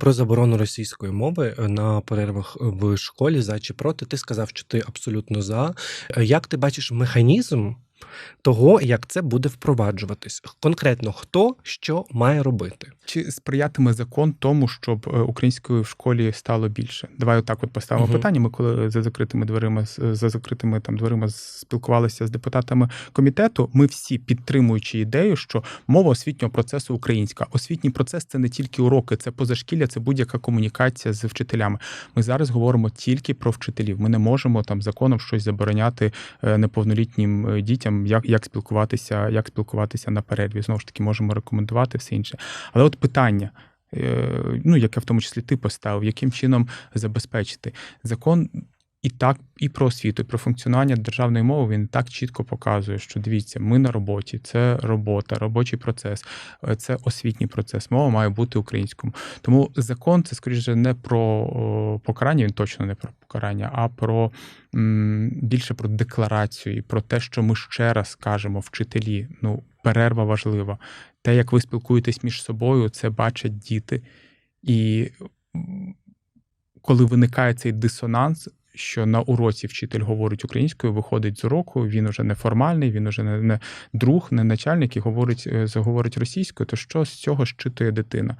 Про заборону російської мови е, на перервах в школі за чи проти. Ти сказав, що ти абсолютно за. Е, Як ти бачиш механізм того, як це буде впроваджуватись? Конкретно хто що має робити? Чи сприятиме закон тому, щоб е, української в школі стало більше? Давай отак от поставимо Мгм. питання. Ми коли за закритими дверима за закритими там дверима спілкувалися з депутатами комітету. Ми всі підтримуючи ідею, що мова освітнього процесу українська. Освітній процес це не тільки уроки, це позашкілля, це будь-яка комунікація з вчителями. Ми зараз говоримо тільки про вчителів. Ми не можемо там законом щось забороняти е, неповнолітнім е, дітям, як, як спілкуватися, як спілкуватися на перерві. Знову ж таки, можемо рекомендувати все інше. Але от питання, е, ну яке в тому числі ти поставив, яким чином забезпечити закон. І так, і про освіту, і про функціонування державної мови він так чітко показує, що дивіться, ми на роботі, це робота, робочий процес, е, це освітній процес. Мова має бути українською. Тому закон це скоріше не про покарання, він точно не про покарання, а про більше про декларацію і про те, що ми ще раз кажемо вчителі. Ну, перерва важлива. Те, як ви спілкуєтесь між собою, це бачать діти. І коли виникає цей дисонанс, що на уроці вчитель говорить українською, виходить з уроку, він уже не формальний, він уже не, друг, не начальник і говорить, е, заговорить російською, то що з цього щитує дитина?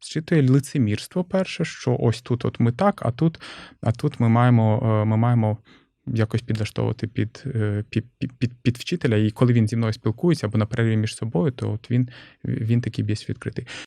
Щитує лицемірство перше, що ось тут от ми так, а тут, а тут ми маємо, е, ми маємо якось підлаштовувати під, е, під, під, під, вчителя. І коли він зі мною спілкується або на перерві між собою, то от він, він такий більш відкритий.